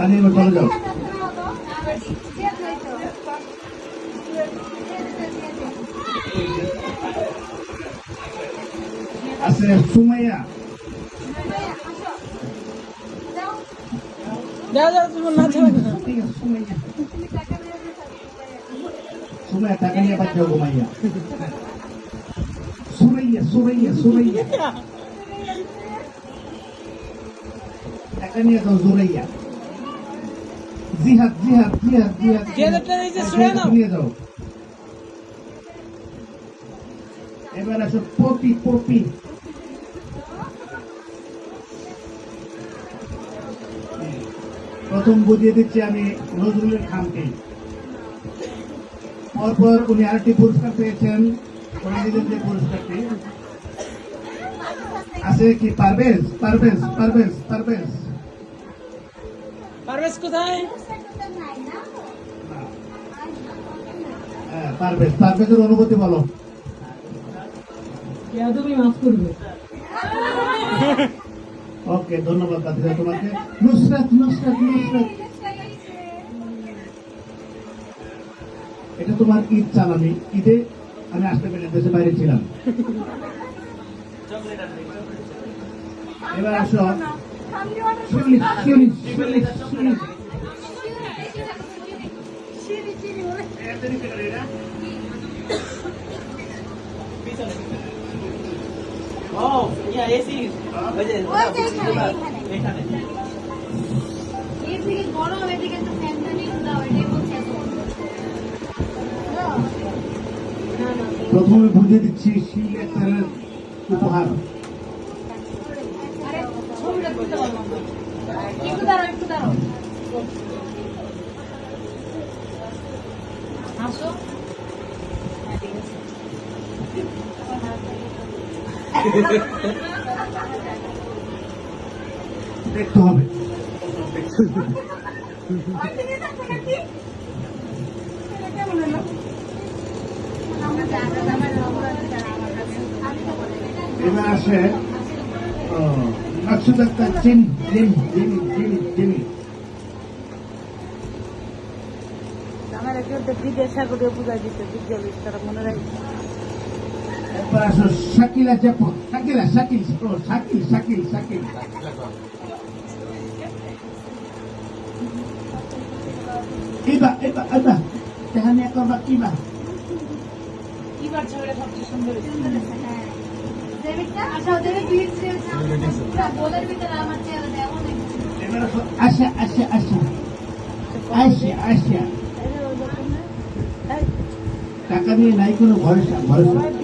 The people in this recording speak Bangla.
তাহলে এবার চলে যাও আছে সুমাইয়া। সুমাইয়া। টাকা নিয়ে বাদ যাও ঘুমাইয়া। সুরাইয়া সুরাইয়া সুরাইয়া টাকা নিয়ে যাও জুরাইয়া। জিহাদ জিহাদ জিহাদ জিহাদ। যে হাজারটা নিয়েছে সুরে নাও। নিয়ে যাও এবার আসো পপি পপি। প্রথম বুঝিয়ে দিচ্ছি আমি নজরুলের খামকে পরপর উনি আরেকটি পুরস্কার পেয়েছেন উনি দিলেন যে পুরস্কারটি। আছে কি পারভেজ? পারভেজ পারভেজ পারভেজ। পারভেজ কোথায়? পারভেজ পারভেজের অনুভূতি বলো। তুমি মাফ করবে। ওকে ধন্যবাদ তোমাকে। নুসরাত নুসরাত নুসরাত। এটা তোমার ঈদ চাল আমি ঈদে আমি আসতে পেরে দেশে বাইরে ছিলাম। এবার আসো। শিউলি শিউলি শিউলি। এদিকে গরম এদিকে তো ফ্যানটা নিয়ে দাও এটাই বলছি এখন। প্রথমে বুঝিয়ে দিচ্ছি শিল একটা উপহার আরে ছবিটা তুলতে পারলাম না। একটু দাঁড়াও একটু দাঁড়াও আছে। দেখতে হবে। এবার আসে মাকসুদ আক্তার চিন জিমি জিমি জিমি জিমি আমার তো জিজ্ঞাসা করে বুঝাই দিতে বিদ্যালয় তারা মনে রাখি। এরপর আসো শাকিলা জাপো শাকিলা শাকিল ও শাকিল শাকিল শাকিল। ইবা ইবা ইবা তেহানি করবা কিবা কিবার ছবিটা সবচেয়ে সুন্দর হ্যাঁ। দেবিকা, আচ্ছা, ওদের ভিড় যে টাকা নিয়ে নাই কোনো ভরসা ভরসা